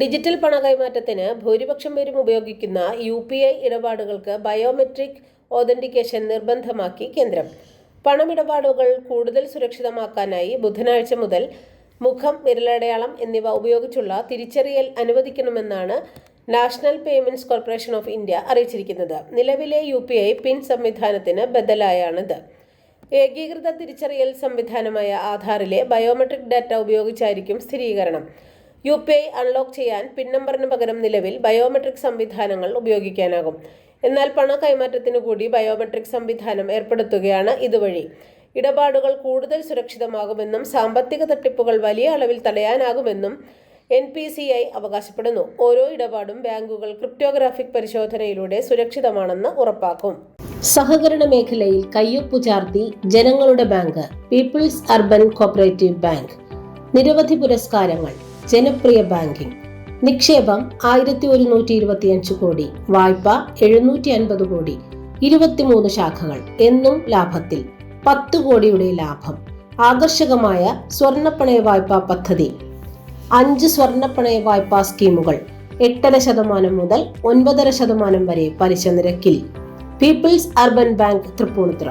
Digital പണകൈമാറ്റത്തിന് ഭൂരിപക്ഷം പേരും ഉപയോഗിക്കുന്ന യു പി ഐ ഇടപാടുകൾക്ക് ബയോമെട്രിക് ഓതന്റിക്കേഷൻ നിർബന്ധമാക്കി കേന്ദ്രം. പണമിടപാടുകൾ കൂടുതൽ സുരക്ഷിതമാക്കാനായി ബുധനാഴ്ച മുതൽ മുഖം വിരലടയാളം എന്നിവ ഉപയോഗിച്ചുള്ള തിരിച്ചറിയൽ അനുവദിക്കണമെന്നാണ് national payments corporation of India അറിയിച്ചിരിക്കുന്നത്. നിലവിലെ യു പി ഐ പിൻ സംവിധാനത്തിന് ബദലായാണിത്. ഏകീകൃത തിരിച്ചറിയൽ സംവിധാനമായ ആധാറിലെ ബയോമെട്രിക് ഡാറ്റ ഉപയോഗിച്ചായിരിക്കും സ്ഥിരീകരണം. യു പി ഐ അൺലോക്ക് ചെയ്യാൻ പിൻ നമ്പറിന് പകരം നിലവിൽ ബയോമെട്രിക് സംവിധാനങ്ങൾ ഉപയോഗിക്കാനാകും. എന്നാൽ പണ കൈമാറ്റത്തിനു കൂടി ബയോമെട്രിക് സംവിധാനം ഏർപ്പെടുത്തുകയാണ് ഇതുവഴി. ഇടപാടുകൾ കൂടുതൽ സുരക്ഷിതമാകുമെന്നും സാമ്പത്തിക തട്ടിപ്പുകൾ വലിയ അളവിൽ തടയാനാകുമെന്നും എൻ പി സി ഐ അവകാശപ്പെടുന്നു. ഓരോ ഇടപാടും ബാങ്കുകൾ ക്രിപ്റ്റോഗ്രാഫിക് പരിശോധനയിലൂടെ സുരക്ഷിതമാണെന്ന് ഉറപ്പാക്കും. സഹകരണ മേഖലയിൽ കയ്യൊപ്പു ചാർത്തി ജനങ്ങളുടെ bank people's urban cooperative bank. നിരവധി പുരസ്കാരങ്ങൾ. ജനപ്രിയ ബാങ്കിംഗ്. നിക്ഷേപം ആയിരത്തി ഒരുന്നൂറ്റി ഇരുപത്തിയഞ്ച് കോടി. വായ്പ എഴുന്നൂറ്റി അൻപത് കോടി. ഇരുപത്തിമൂന്ന് ശാഖകൾ. എന്നും ലാഭത്തിൽ. പത്ത് കോടിയുടെ ലാഭം. ആകർഷകമായ സ്വർണപ്പണയ വായ്പാ പദ്ധതി. അഞ്ച് സ്വർണപ്പണയ വായ്പാ സ്കീമുകൾ. എട്ടര ശതമാനം മുതൽ ഒൻപതര ശതമാനം വരെ പലിശ നിരക്കിൽ. People's urban bank Tripunithura.